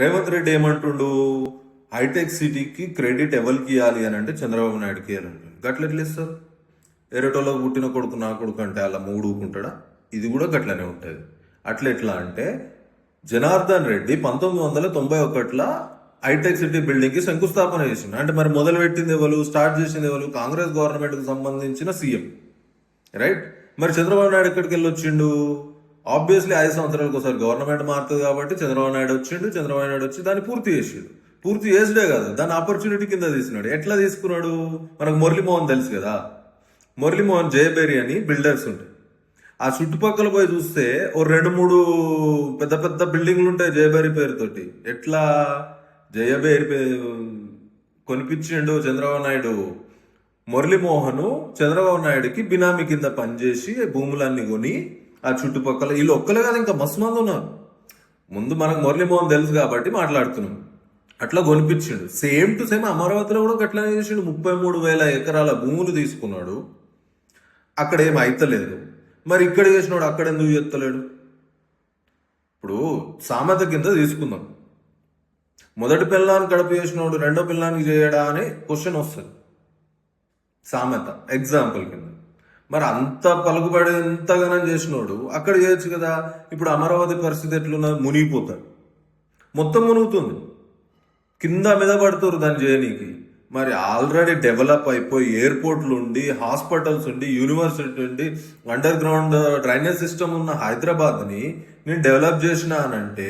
రేవంత్ రెడ్డి ఏమంటుండు? హైటెక్ సిటీకి క్రెడిట్ ఎవరికి ఇవ్వాలి అని అంటే చంద్రబాబు నాయుడుకి ఇవ్వాలంటుండు గట్ల ఎట్లా ఇస్తారు? ఎరటోలో పుట్టిన కొడుకు నా కొడుకు అంటే అలా మూడుకుంటాడా ఇది కూడా గట్లనే ఉంటుంది. అట్లా ఎట్లా అంటే జనార్దన్ రెడ్డి పంతొమ్మిది వందల తొంభై ఒకటిలో హైటెక్ సిటీ బిల్డింగ్కి శంకుస్థాపన చేసింది అంటే మరి మొదలు పెట్టింది ఎవరు? స్టార్ట్ చేసింది ఎవరు? కాంగ్రెస్ గవర్నమెంట్కి సంబంధించిన సీఎం. రైట్? మరి చంద్రబాబు నాయుడు ఎక్కడికి వెళ్ళి వచ్చిండు? ఆబ్వియస్లీ ఐదు సంవత్సరాలకు ఒకసారి గవర్నమెంట్ మారుతుంది కాబట్టి చంద్రబాబు నాయుడు వచ్చిండు చంద్రబాబు నాయుడు వచ్చి దాన్ని పూర్తి చేసిండు. పూర్తి చేసుడే కదా దాన్ని ఆపర్చునిటీ కింద తీసుకున్నాడు ఎట్లా తీసుకున్నాడు? మనకు మురళీమోహన్ తెలుసు కదా. మురళీమోహన్ జయబేరి అని బిల్డర్స్ ఉంటాయి ఆ చుట్టుపక్కల పోయి చూస్తే ఓ రెండు మూడు పెద్ద పెద్ద బిల్డింగ్లు ఉంటాయి జయబేరి పేరుతోటి. ఎట్లా? జయబేరి పే- కొనిపించిండు చంద్రబాబు నాయుడు. మురళీమోహను చంద్రబాబు నాయుడుకి బినామీ కింద పనిచేసి భూములన్నీ కొని ఆ చుట్టుపక్కల వీళ్ళు ఒక్కలే కాదు ఇంకా మస్తు మంది ఉన్నారు. ముందు మనకు మురళీమోహన్ తెలుసు కాబట్టి మాట్లాడుతున్నాం. అట్లా కొనిపించిండు. సేమ్ టు సేమ్ అమరావతిలో కూడా అట్లనే చేసిండు. ముప్పై మూడు వేల ఎకరాల భూములు తీసుకున్నాడు. అక్కడ ఏం అయితలేదు. మరి ఇక్కడ చేసినాడు అక్కడ ఎందుకు చేస్తలేడు? ఇప్పుడు సామెత కింద తీసుకుందాం. మొదటి పిల్లానికి కడుపు చేసినోడు రెండో పిల్లానికి చేయడా అని క్వశ్చన్ వస్తుంది. సామెత ఎగ్జాంపుల్ కింద. మరి అంత పలుకుబడి ఎంతగానం చేసినోడు అక్కడ చేయొచ్చు కదా. ఇప్పుడు అమరావతి పరిస్థితి ఎట్లున్నా మునిగిపోతాడు. మొత్తం మునుగుతుంది. కింద మీద పడుతురు దాన్ని చేయనీకి మరి ఆల్రెడీ డెవలప్ అయిపోయి ఎయిర్పోర్ట్లు ఉండి హాస్పిటల్స్ ఉండి యూనివర్సిటీ ఉండి అండర్ గ్రౌండ్ డ్రైనేజ్ సిస్టమ్ ఉన్న హైదరాబాద్ని నేను డెవలప్ చేసిన అనంటే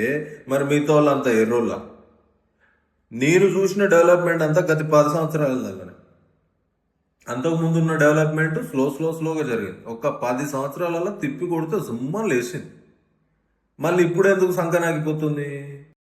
మరి మీతో వాళ్ళంతా ఎర్రోళ్ళ. నేను చూసిన డెవలప్మెంట్ అంతా గత పది సంవత్సరాల దగ్గర అంతకు ముందు ఉన్న డెవలప్మెంట్ స్లో స్లో స్లోగా జరిగింది. ఒక పది సంవత్సరాలలో తిప్పి కొడితే సుమ్మ లేచింది. మళ్ళీ ఇప్పుడు ఎందుకు సంకనాగిపోతుంది?